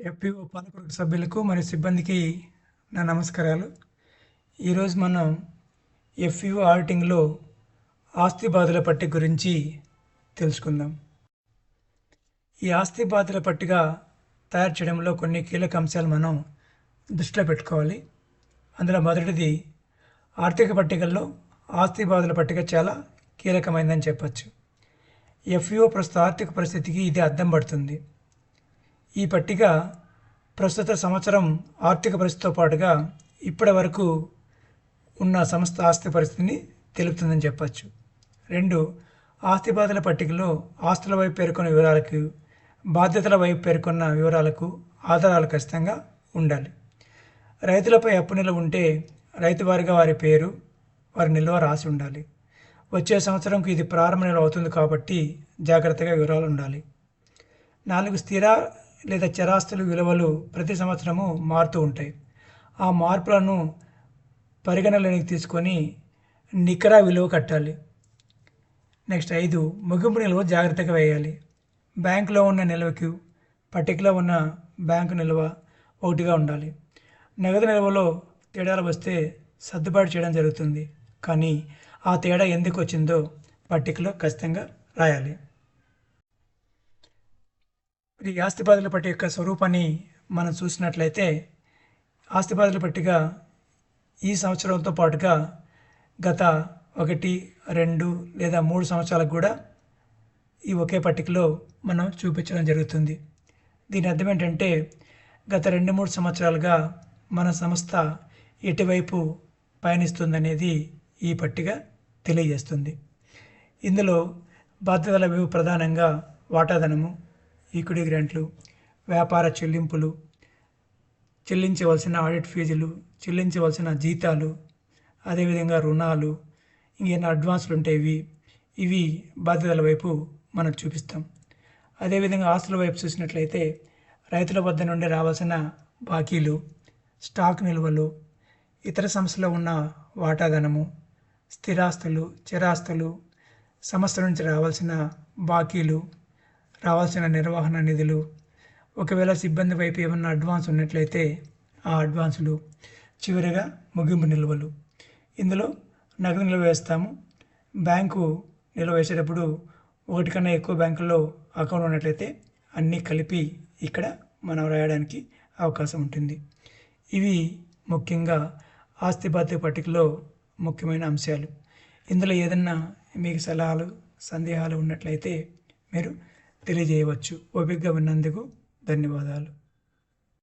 FPO పాలకవర్గ సభ్యులకు మరియు సిబ్బందికి నా నమస్కారాలు. ఈరోజు మనం ఎఫ్పిఓ ఆడిటింగ్లో ఆస్తి బాధల పట్టిక గురించి తెలుసుకుందాం. ఈ ఆస్తి బాధల పట్టిక తయారు చేయడంలో కొన్ని కీలక అంశాలు మనం దృష్టిలో పెట్టుకోవాలి. అందులో మొదటిది ఆర్థిక పట్టికల్లో ఆస్తి బాధల పట్టిక చాలా కీలకమైందని చెప్పచ్చు. ఎఫ్ఈఓ ప్రస్తుత ఆర్థిక పరిస్థితికి ఇది అద్దం పడుతుంది. ఈ పట్టిక ప్రస్తుత సంవత్సరం ఆర్థిక పరిస్థితితో పాటుగా ఇప్పటి వరకు ఉన్న సంస్థ ఆస్తి పరిస్థితిని తెలుపుతుందని చెప్పచ్చు. రెండు ఆస్తి బాధల పట్టికలో ఆస్తుల వైపు పేర్కొన్న వివరాలకు బాధ్యతల వైపు పేర్కొన్న వివరాలకు ఆధారాలు ఖచ్చితంగా ఉండాలి. రైతులపై అప్పు నిల ఉంటే రైతు వారిగా వారి పేరు వారి నిల్వ రాసి ఉండాలి. వచ్చే సంవత్సరంకు ఇది ప్రారంభ నిల్వ అవుతుంది కాబట్టి జాగ్రత్తగా వివరాలు ఉండాలి. నాలుగు స్థిర లేదా చరాస్తుల విలువలు ప్రతి సంవత్సరము మారుతూ ఉంటాయి. ఆ మార్పులను పరిగణలోనికి తీసుకొని నికర విలువ కట్టాలి. నెక్స్ట్ ఐదు ముగింపు నిల్వ జాగ్రత్తగా వేయాలి. బ్యాంకులో ఉన్న నిల్వకు పట్టికలో ఉన్న బ్యాంకు నిల్వ ఒకటిగా ఉండాలి. నగదు నిల్వలో తేడాలు వస్తే సర్దుబాటు చేయడం జరుగుతుంది. కానీ ఆ తేడా ఎందుకు వచ్చిందో పట్టికలో ఖచ్చితంగా రాయాలి. ఈ ఆస్తిపాదుల పట్టిక యొక్క స్వరూపాన్ని మనం చూసినట్లయితే ఆస్తిపాదుల పట్టిక ఈ సంవత్సరంతో పాటుగా గత ఒకటి రెండు లేదా మూడు సంవత్సరాలకు కూడా ఈ ఒకే పట్టికలో మనం చూపించడం జరుగుతుంది. దీని అర్థం ఏంటంటే గత రెండు మూడు సంవత్సరాలుగా మన సంస్థ ఎటువైపు పయనిస్తుందనేది ఈ పట్టిక తెలియజేస్తుంది. ఇందులో బాధ్యతల ప్రధానంగా వాటాధనము ఈక్విటీ గ్రాంట్లు వ్యాపార చెల్లింపులు చెల్లించవలసిన ఆడిట్ ఫీజులు చెల్లించవలసిన జీతాలు అదేవిధంగా రుణాలు ఇంకేమైనా అడ్వాన్సులు ఉంటాయి. ఇవి బాధ్యతల వైపు మనం చూపిస్తాం. అదేవిధంగా ఆస్తుల వైపు చూసినట్లయితే రైతుల వద్ద నుండి రావాల్సిన బాకీలు స్టాక్ నిల్వలు ఇతర సంస్థలో ఉన్న వాటాధనము స్థిరాస్తులు చిరాస్తులు సంస్థ నుంచి రావాల్సిన బాకీలు రావాల్సిన నిర్వహణ నిధులు. ఒకవేళ సిబ్బంది వైపు ఏమన్నా అడ్వాన్స్ ఉన్నట్లయితే ఆ అడ్వాన్సులు చివరిగా ముగింపు నిల్వలు. ఇందులో నగదు నిల్వ వేస్తాము. బ్యాంకు నిల్వ వేసేటప్పుడు ఒకటి కన్నా ఎక్కువ బ్యాంకుల్లో అకౌంట్ ఉన్నట్లయితే అన్నీ కలిపి ఇక్కడ మనం రాయడానికి అవకాశం ఉంటుంది. ఇవి ముఖ్యంగా ఆస్తి బాధ్యత పట్టికలో ముఖ్యమైన అంశాలు. ఇందులో ఏదన్నా మీకు సలహాలు సందేహాలు ఉన్నట్లయితే మీరు తెలియజేయవచ్చు. ఓపికగా విన్నందుకు ధన్యవాదాలు.